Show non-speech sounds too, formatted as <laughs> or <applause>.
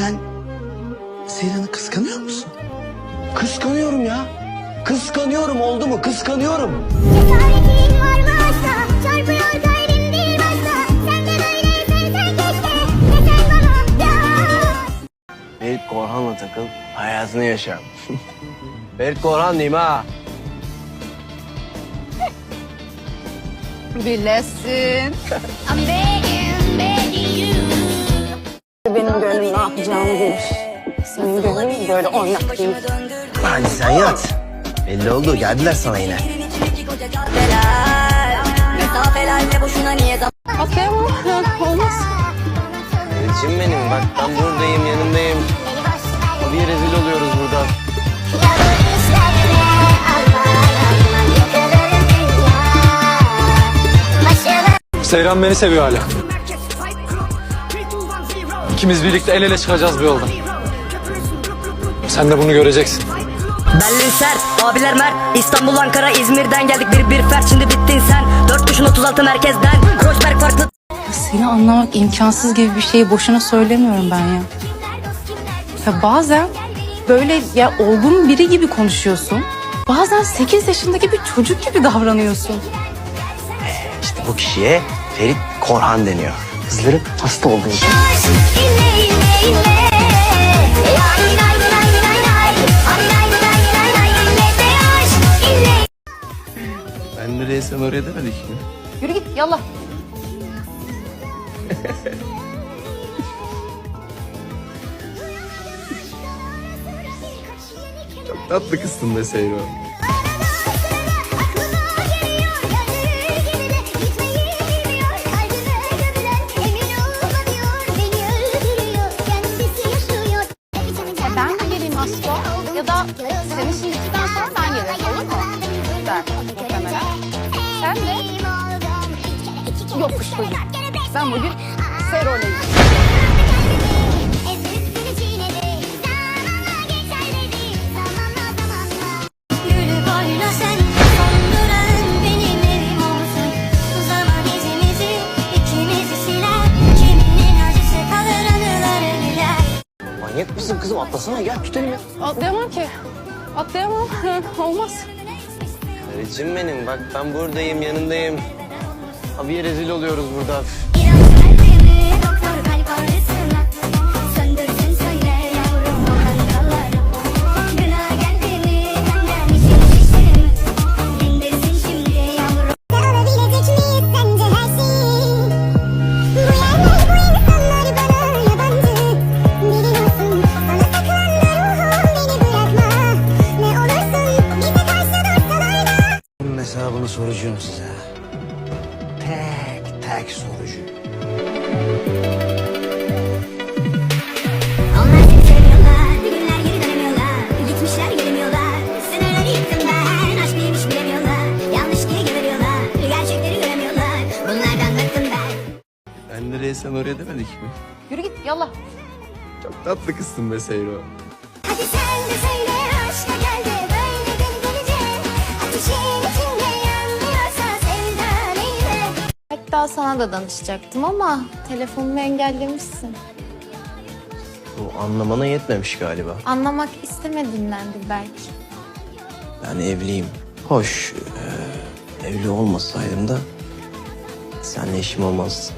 Sen Seyran'ı kıskanıyor musun? Kıskanıyorum ya. Kıskanıyorum oldu mu? Kıskanıyorum. Ferit Korhan'la takıl, hayatını yaşa. <laughs> Ferit Korhan diyeyim ha. Bilesin. I'm begging, begging you yapacağını bilir. Senin gönlün böyle oynak değil. Hadi sen yat. Belli oldu, geldiler sana yine. Mesafelerle boşuna niye zaman Atlayamam. Olmaz. Ferit'cim benim, bak ben buradayım, yanındayım. Bir rezil oluyoruz burada. Seyran beni seviyor hala. İkimiz birlikte el ele çıkacağız bir yoldan. Sen de bunu göreceksin. Berlin sert, abiler mer İstanbul, Ankara, İzmir'den geldik bir bir fert Şimdi bittin sen, dört kuşun 36 merkezden Koçberg farklı Seni anlamak imkansız gibi bir şeyi boşuna söylemiyorum ben ya. Ya bazen böyle ya olgun biri gibi konuşuyorsun. Bazen 8 yaşındaki bir çocuk gibi davranıyorsun. İşte bu kişiye Ferit Korhan deniyor. Kızların hasta olduğu için. Ben nereye sen oraya demedik mi? Yürü git yallah. Çok tatlı kızsın be Seyran. Asko? Ya da senin şiirciden sonra ben gelirim olur mu? Der muhtemelen. Sen de? Yok kuşkucu. Ben bugün Sero'leyim. Kızım? Atlasana gel tutalım ya. Atlayamam ki. Atlayamam. <laughs> Olmaz. Ferit'cim benim, bak ben buradayım, yanındayım. Abi rezil oluyoruz burada. Göremiyorlar, bunlardan bıktım ben Ben nereye sen oraya demedik mi? Yürü git yallah. Çok tatlı kızsın be Seyro. Hadi sen de söyle aşka geldi sana da danışacaktım ama telefonumu engellemişsin. Bu anlamana yetmemiş galiba. Anlamak istemediğindendir belki. Ben evliyim. Hoş, e, evli olmasaydım da senle işim olmazdı.